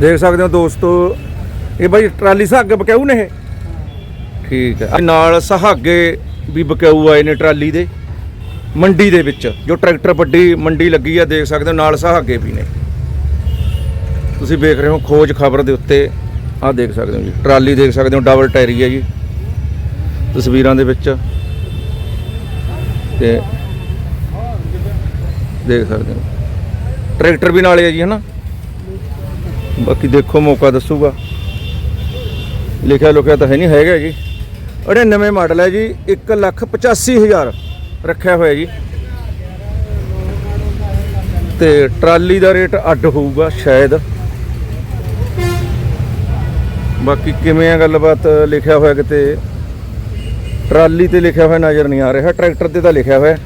ਦੇਖ ਸਕਦੇ ਹੋ ਦੋਸਤੋ, ਇਹ ਬਾਈ ਟਰਾਲੀ ਸਹਾਗੇ ਬਕਾਊ ਨੇ ਇਹ। ਠੀਕ ਹੈ। ਨਾਲ ਸਹਾਗੇ ਵੀ ਬਕਾਊ ਆਏ ਨੇ ਟਰਾਲੀ ਦੇ, ਮੰਡੀ ਦੇ ਵਿੱਚ, ਜੋ ਟਰੈਕਟਰ ਵੱਡੀ ਮੰਡੀ ਲੱਗੀ ਆ, ਦੇਖ ਸਕਦੇ ਹੋ ਨਾਲ ਸਹਾਗੇ ਵੀ ਨੇ। ਤੁਸੀਂ ਵੇਖ ਰਹੇ ਹੋ ਖੋਜ ਖਬਰ ਦੇ ਉੱਤੇ, ਆਹ ਦੇਖ ਸਕਦੇ ਹੋ ਜੀ, ਟਰਾਲੀ ਦੇਖ ਸਕਦੇ ਹੋ, ਡਬਲ ਟਾਇਰੀ ਹੈ ਜੀ, ਤਸਵੀਰਾਂ ਦੇ ਵਿੱਚ। ਤੇ ਦੇਖ ਸਕਦੇ ਹੋ, ਟਰੈਕਟਰ ਵੀ ਨਾਲੇ ਹੈ ਜੀ, ਹਨਾ? ਬਾਕੀ ਦੇਖੋ, ਮੌਕਾ ਦੱਸੂਗਾ। ਲਿਖਿਆ ਲੁਕਿਆ ਤਾਂ ਹੈ ਨਹੀਂ, ਹੈਗਾ ਜੀ। 99 ਮਾਡਲ ਹੈ ਜੀ 185000 ਰੱਖਿਆ ਹੋਇਆ ਜੀ। ਤੇ ਟਰਾਲੀ ਦਾ ਰੇਟ ਅੱਡ ਹੋਊਗਾ, ਸ਼ਾਇਦ। ਬਾਕੀ ਕਿਵੇਂ ਆ ਗੱਲਬਾਤ, ਲਿਖਿਆ ਹੋਇਆ ਕਿਤੇ? ਟਰਾਲੀ ਤੇ ਲਿਖਿਆ ਹੋਇਆ ਨਜ਼ਰ ਨਹੀਂ ਆ ਰਿਹਾ, ਟਰੈਕਟਰ ਤੇ ਤਾਂ ਲਿਖਿਆ ਹੋਇਆ।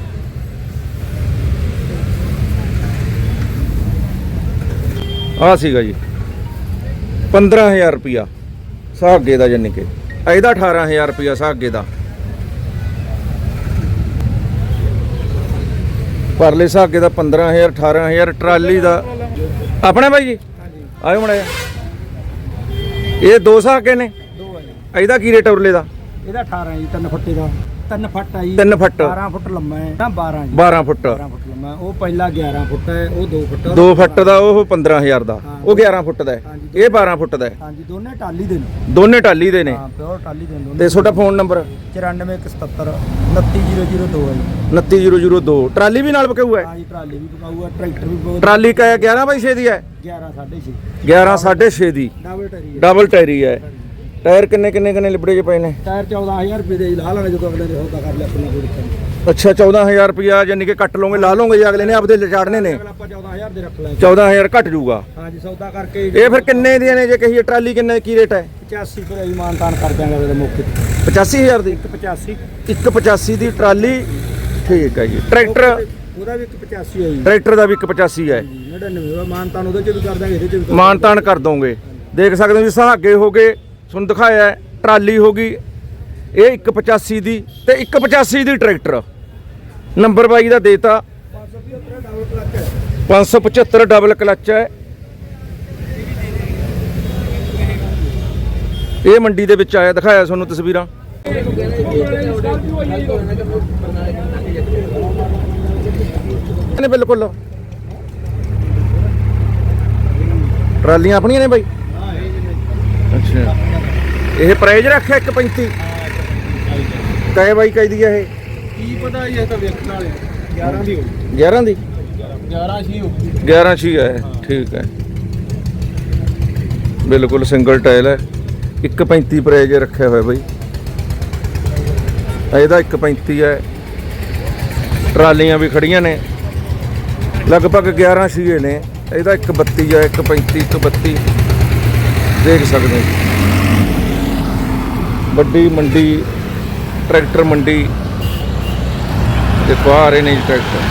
ਆ ਸੀਗਾ ਜੀ। 15000 ਰੁਪਿਆ ਸਾਗੇ ਦਾ ਜਾਨੀ ਕਿ। ਇਹਦਾ 18000 ਰੁਪਿਆ ਸਾਗੇ ਦਾ। ਪਰਲੇ ਸਾਗੇ ਦਾ 15000 18000 ਟਰਾਲੀ ਦਾ। ਆਪਣਾ ਬਾਈ ਜੀ? ਆਇਓ ਮੜਿਆ ਇਹ ਦੋ ਸਾਗੇ ਨੇ। ਇਹਦਾ ਕੀ ਰੇਟ ਉਰਲੇ ਦਾ? ਇਹਦਾ 18 ਜੀ ਤਿੰਨ ਫੁੱਟੇ ਦਾ। ਤਿੰਨ ਫੁੱਟ ਆ ਜੀ। ਤਿੰਨ ਫੁੱਟ। 12 ਫੁੱਟ ਲੰਮਾ ਹੈ। ਤਾਂ 12 ਜੀ। 12 ਫੁੱਟ। 12 ਫੁੱਟ ਲੰਮਾ ਹੈ। ਉਹ ਪਹਿਲਾ 11 ਫੁੱਟ ਹੈ ਉਹ 2 ਫੁੱਟ। 2 ਫੁੱਟ ਦਾ ਉਹ 15000 ਦਾ। ਹਾਂ। ਉਹ 11 ਫੁੱਟ ਦਾ ਹੈ। ਹਾਂਜੀ। ਇਹ 12 ਫੁੱਟ ਦਾ ਹੈ। ਹਾਂਜੀ ਦੋਨੇ ਟਾਲੀ ਦੇ ਨੇ। ਦੋਨੇ ਟਾਲੀ ਦੇ ਨੇ। ਹਾਂ ਪਿਓਰ ਟਾਲੀ ਦੇ ਨੇ ਤੇ ਤੁਹਾਡਾ ਫੋਨ ਨੰਬਰ? 9417 29002 ਹੈ ਜੀ। 29002 ਟਰਾਲੀ ਵੀ ਨਾਲ ਬਕਾਊ ਹੈ? ਹਾਂ ਜੀ ਟਰਾਲੀ ਵੀ ਪਕਾਊਗਾ ਟਰੈਕਟਰ ਵੀ ਟਰਾਲੀ ਕਾ 11 ਬਾਈ 6 ਦੀ ਹੈ? 11 6.5 11 6.5 ਦੀ। ਡਬਲ ਟਰੀ ਹੈ। ਟਾਇਰੀ ਕਿੰਨੇ ਕਿੰਨੇ ਕਿੰਨੇ ਲਿਬੜੇ ਜੇ ਪਏ ਨੇ? ਟਾਇਰ 14000 ਰੁਪਏ ਦੇ ਲਾ ਲਾਂਗੇ ਜਦੋਂ ਅਗਲੇ ਨੇ ਸੌਦਾ ਕਰ ਲਿਆ ਆਪਣਾ ਕੋਈ ਦਿੱਕਤ ਅੱਛਾ 14000 ਰੁਪਿਆ ਯਾਨੀ ਕਿ ਕੱਟ ਲਓਗੇ ਲਾ ਲਓਗੇ ਜੇ ਅਗਲੇ ਨੇ ਆਪਦੇ ਲਿਚਾੜਨੇ ਨੇ? ਆਪਾਂ 14000 ਦੇ ਰੱਖ ਲਾਂਗੇ। 14000 ਘਟ ਜਾਊਗਾ? ਹਾਂ ਜੀ ਸੌਦਾ ਕਰਕੇ ਇਹ ਫਿਰ ਕਿੰਨੇ ਦੀਆਂ ਨੇ ਜੇ ਕਹੀਏ ਟਰਾਲੀ ਕਿੰਨੇ ਕੀ ਰੇਟ ਹੈ? 85 ਰੁਪਏ ਜੀ ਮਾਨਤਾਨ ਕਰ ਦਿਆਂਗੇ ਅਗਲੇ ਮੌਕੇ ਤੇ। 85000 ਦੀ? 85 185 ਦੀ ਟਰਾਲੀ? ਠੀਕ ਹੈ ਜੀ। ਟਰੈਕਟਰ? ਉਹਦਾ ਵੀ 185 ਹੈ ਜੀ। ਟਰੈਕਟਰ ਦਾ ਵੀ 185 ਹੈ। 99 ਦਾ ਮਾਨਤਾਨ ਉਹਦੇ ਚ ਵੀ ਕਰ ਦਾਂਗੇ ਇਹਦੇ ਚ ਵੀ ਮਾਨਤਾਨ ਕਰ ਦੋਗੇ। ਦੇਖ ਸਕਦੇ ਹੋ ਜੀ ਸਹਾਗੇ ਹੋ ਗਏ। ਤੁਹਾਨੂੰ ਦਿਖਾਇਆ ਹੈ, ਟਰਾਲੀ ਹੋ ਗਈ ਇਹ 185 ਦੀ ਤੇ 185 ਦੀ ਟਰੈਕਟਰ। ਨੰਬਰ ਬਾਈ ਦਾ ਦੇਤਾ। 575 ਡਬਲ ਕਲੱਚ ਹੈ। ਇਹ ਮੰਡੀ ਦੇ ਵਿੱਚ ਆਇਆ ਦਿਖਾਇਆ ਤੁਹਾਨੂੰ ਤਸਵੀਰਾਂ। ਨੇ ਬਿਲਕੁਲ। ਟਰਾਲੀਆਂ ਆਪਣੀਆਂ ਨੇ ਬਾਈ। ਇਹ ਪ੍ਰਾਈਜ਼ ਰੱਖਿਆ 135 ਕਹੇ ਬਾਈ ਕਹੀ ਦੀ ਹੈ ਇਹ? ਕੀ ਪਤਾ ਇਹ ਤਾਂ ਵੇਖਣ ਵਾਲੇ 11 ਦੀ ਹੋ 11 ਦੀ? 11 ਸੀ ਹੋ 11 ਛੀ ਹੈ। ਠੀਕ ਹੈ ਬਿਲਕੁਲ ਸਿੰਗਲ ਟਾਇਲ ਹੈ 135 ਪ੍ਰਾਈਜ਼ ਰੱਖਿਆ ਹੋਇਆ ਬਾਈ। ਇਹਦਾ 135 ਹੈ ਟਰਾਲੀਆਂ ਵੀ ਖੜੀਆਂ ਨੇ। ਲਗਭਗ 11 ਛੀਏ ਨੇ। ਇਹਦਾ 132 ਹੈ 135 132 ਦੇਖ ਸਕਦੇ ਹੋ। ਵੱਡੀ ਮੰਡੀ ਟਰੈਕਟਰ ਮੰਡੀ ਦੇਖੋ ਆ ਰਹੇ ਨੇ ਟਰੈਕਟਰ।